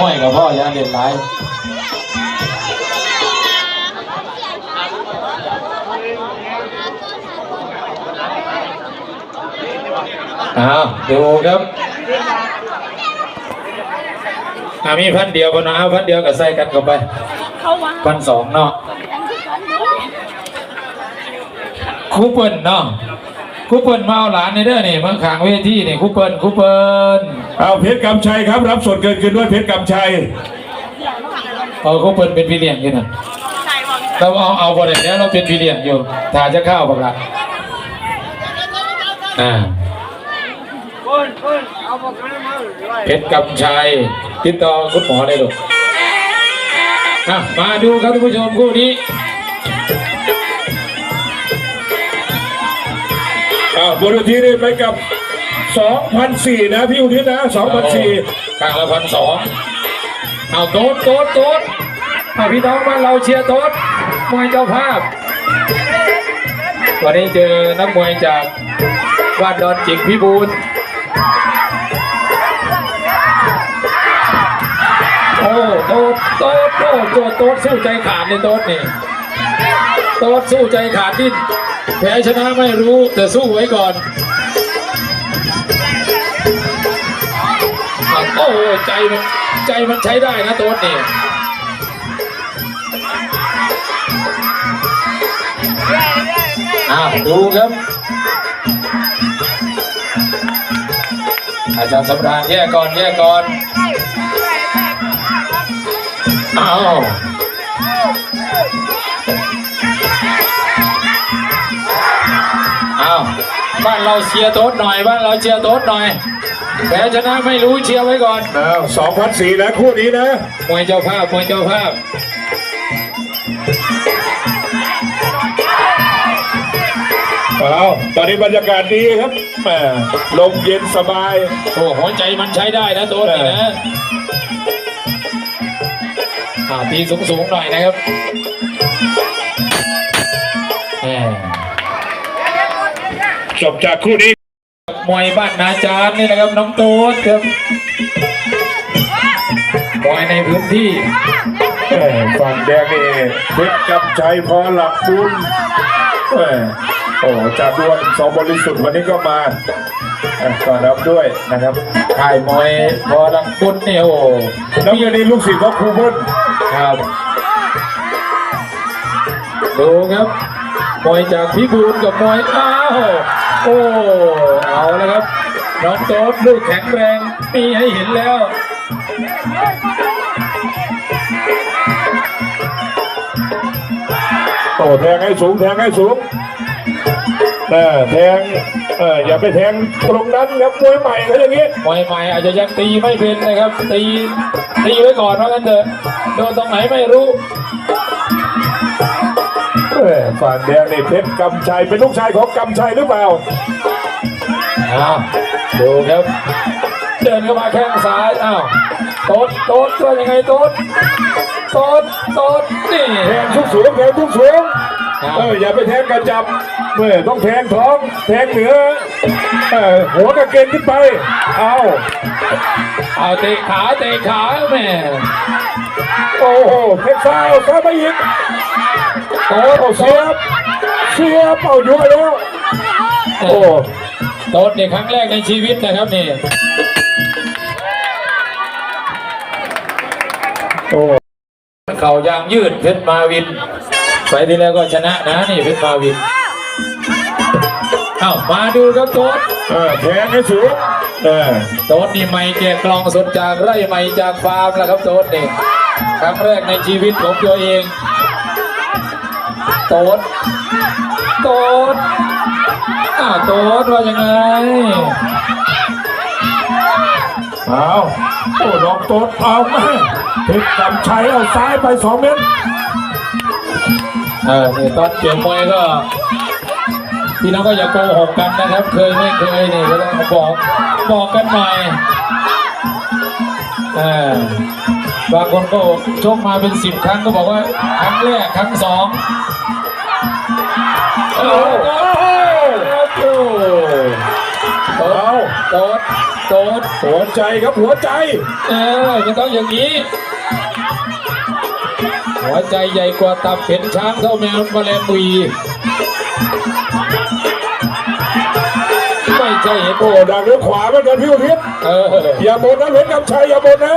ม้อยกับพ่ออยาเด่นหลายอ้าวดูครับอามีพันเดียวพอนะเอาพันเดียวกับใส่กันเข้าไปขว่าพันสองเนาะคูเปิลเนาะคูเปิลมาเอาหลานในเด้อนี่มาขางเวทีนี่คูเปิลคูเปิล เอาเพชรกำชัยครับ รับส่วนเกินคืนด้วยเพชรกำชัยเอาครูเปิลเป็นพี่เลี้ยงอยู่น่ะเราเอาเอาบ่ได้แล้วเราเป็นพี่เลี้ยงอยู่ถ้าจะเข้าบักละอ่าเพชรกำชัยติดต่อคุณหมอได้ลูกอะมาดูครับท่านผู้ชมคู่นี้เอาบนเวทีนี่ไปกับ 2,004นะพี่อุทิศนะ2,004ข้างละพันสองเอาโต๊ดโต๊ดโต๊ดเอาพี่น้องบ้านเราเชียร์โต๊ดมวยเจ้าภาพ วันนี้เจอนักมวยจากบ้านดอนจิกพิบูลโอ้โต๊ดโต๊ดโต๊ดโต๊ดโต๊ดสู้ใจขาดเลยโต๊ดนี่โต๊ดสู้ใจขาดดิ้นแพ้ชนะไม่รู้แต่สู้ไว้ก่อน โอ้ยใจมันใจมันใช้ได้นะโต๊ดนี่อ้าวดูครับ อาจารย์สำราญแยกก่อนแยกก่อนอ้าวอ้าวบ้านเราเชียร์โต๊ดหน่อยบ้านเราเชียร์โต๊ดหน่อย แพ้ชนะไม่รู้เชียร์ไว้ก่อนเอา2,004นะคู่นี้นะ มวยเจ้าภาพมวยเจ้าภาพเอาตอนนี้บรรยากาศดีครับแหมลมเย็นสบาย โอ้หัวใจมันใช้ได้นะตัวนี้นะอ่าตีสูงสูงๆหน่อยนะครับแหม จบจากคู่นี้ มวยบ้านนาจารย์นี่นะครับน้องโต๊ดครับมวยในพื้นที่แหมฝั่งแดงนี่เพชรกำชัยพอหลับบุญแหมโอ้จากดวงสองบริสุทธิ์วันนี้ก็มาอะต้อนรับด้วยนะครับค่ายมวยพอลังปุ้นเนี่ยโอ้น้ำเงินนี่ลูกศิษย์ของครูเบิ้ลครับดูครับมวยจากพิบูลกับมวยอ้าว โอ้เอาแล้วครับน้องโต๊ดลูกแข็งแรงมีให้เห็นแล้วโอ้แทงให้สูงแทงให้สูงเออแทงเอออย่าไปแทงตรงนั้นครับมวยใหม่เขาอย่างนี้มวยใหม่อาจจะยังตีไม่เป็นนะครับ ตีตีไว้ก่อนว่ากันเถอะโดนตรงไหนไม่รู้ เออฝั่งแดงนี่เพชรกำชัยเป็นลูกชายของกำชัยหรือเปล่าอ้าวดูครับ เดินเข้ามาแข้งซ้ายอ้าวโต๊ดโต๊ดว่ายังไงโต๊ดโต๊ดโต๊ดนี่แทงทุกสูงแทงทุกสูงครับเอออย่าไปแทงกระจับเมื่อต้องแทงท้องแทงเหนือเออหัวกระเกงขึ้นไป เอาเอาเตะขาเตะขาแม่โอ้โหเพชรซ้ายเอาซ้ายไปอีก โอ้โหเสียบเสียบเอาอยู่แล้วโอ้โต๊ดเนี่ยครั้งแรกในชีวิตนะครับนี่โอ้เข่ายางยืดเพชรมาวินไฟล์ที่แล้วก็ชนะนะนี่เพชรมาวินเอ้ามาดูครับโต๊ดเออแทงให้สูงเออโต๊ดนี่ไม่แกะกล่องสดจากไร่ไม่จากฟาร์มแล้วครับโต๊ดนี่ครั้งแรกในชีวิตของตัวเอง โต๊ดโต๊ดอ้าวโต๊ดว่ายังไงเอาโอ้น้องโต๊ดเอามาเพชรกำชัยเอาซ้ายไปสองเมตรเออนี่ตอนเกี่ยวมวยก็พี่น้องก็อย่าโกหกกันนะครับ เคยไม่เคยนี่ก็ต้องบอกบอกกันหน่อยเออบางคนก็ชกมาเป็นสิบครั้งก็บอกว่าครั้งแรกครั้งสอง โอ้โหโอ้โหโต๊ดโต๊ดต๊ดหัวใจครับหัวใจ เออมันต้องอย่างนี้ หัวใจใหญ่กว่าตับเห็นช้างเท่าแมวมาแลงวีไม่ใช่เห็นโอ้ดักด้วยขวาเหมือนกันพี่อุทิศอย่าบนนะเพชรกำชัยอย่าบนนะ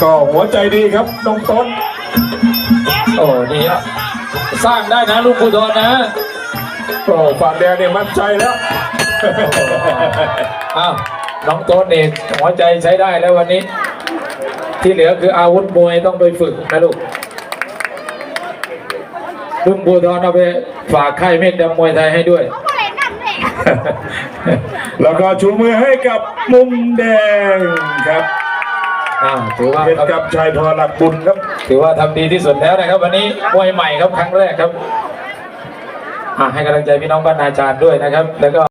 ก็หัวใจดีครับน้องต้นโอ้นี่อะสร้างได้นะลูกภูทรนะโอ้ฝั่งแดงเนี่ยมั่นใจแล้วอ้าวน้องโต๊ดเอกหัวใจใช้ได้แล้ววันนี้ ที่เหลือคืออาวุธมวยต้องไปฝึกนะลูกลุงภูทรเอาไปฝากค่ายเมฆดำมวยไทยให้ด้วย แล้วก็ชูมือให้กับมุมแดงครับ อ่าถือว่าเพชรกำชัยพอหลักบุญครับ ถือว่าทำดีที่สุดแล้วนะครับ วันนี้มวยใหม่ครับครั้งแรกครับอ่าให้กำลังใจพี่น้องบ้านนาจารย์ด้วยนะครับ แล้วก็